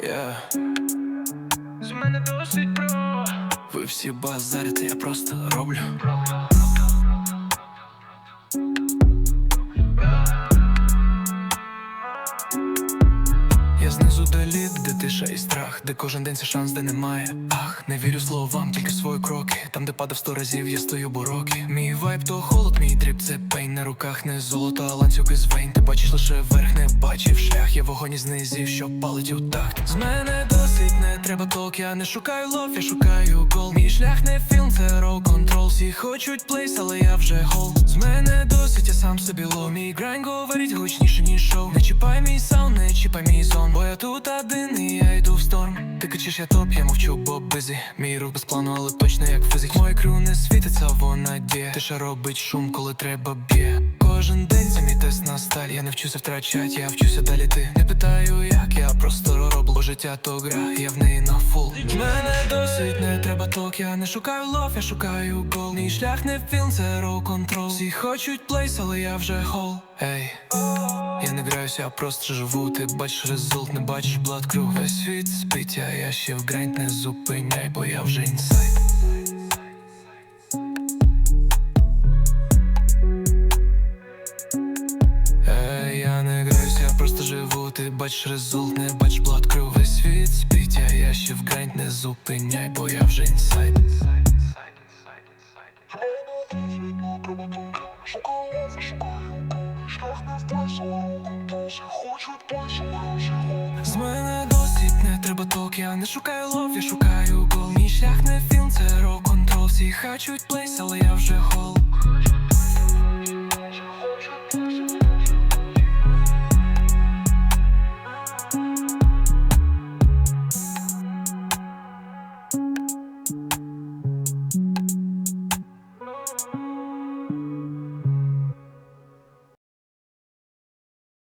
Yeah. З мене досить про Ви всі базарите, я просто роблю. Я знизу де лід, де тиша і страх, де кожен день це шанс, де немає. Ах, не вірю словам, тільки свої кроки. Там, де падав сто разів, я стою буроки. Мій вайб то холод, мій дріб, це пейн на руках, не золото, а ланцюг із вейн. Ти бачиш лише верх, не бачив шлях. Я вогонь із низів, що палить у такт. З мене досить, не треба ток, я не шукаю лов, я шукаю гол. Мій шлях не фільм, це роу контрол. Всі хочуть плейс, але я вже гол. З мене досить, я сам собі лов. Мій грайн говорить гучніше, ніж шоу. Не чіпай мій саунд, не чіпай мій сон. Бо я тут один і я йду в шторм. Ти кричиш, я топ, я мовчу, бо бизі. Мій рух без плану, але точно як фізик. Мой крю не світиться, вона діє. Тиша робить шум, коли треба б'є. Кожен день це мій тест на сталь. Я не вчуся втрачать, я вчуся далі. Ти не питаю, як я просто роблю. Життя то гра, я в неї на фул. Мене досить, не треба ток. Я не шукаю лов, я шукаю гол. Мій шлях не фільм, це роу контрол. Всі хочуть плейс, але я вже гол. Ей. Я не граюся, я просто живу. Ти бачиш результат, не бачиш блад круг. Весь світ спить, а я ще в грайнд не зупиняй, бо я вже інсайд. Ей, я не граюся, блад круг. Весь світ спить, я ще в грайнд не зупиняй, бо я вже інсайд. З мене досить, не треба ток, я не шукаю лов, я шукаю гол. Мій шлях не фільм, це рок контрол. Всі хочуть плейс, але я вже гол.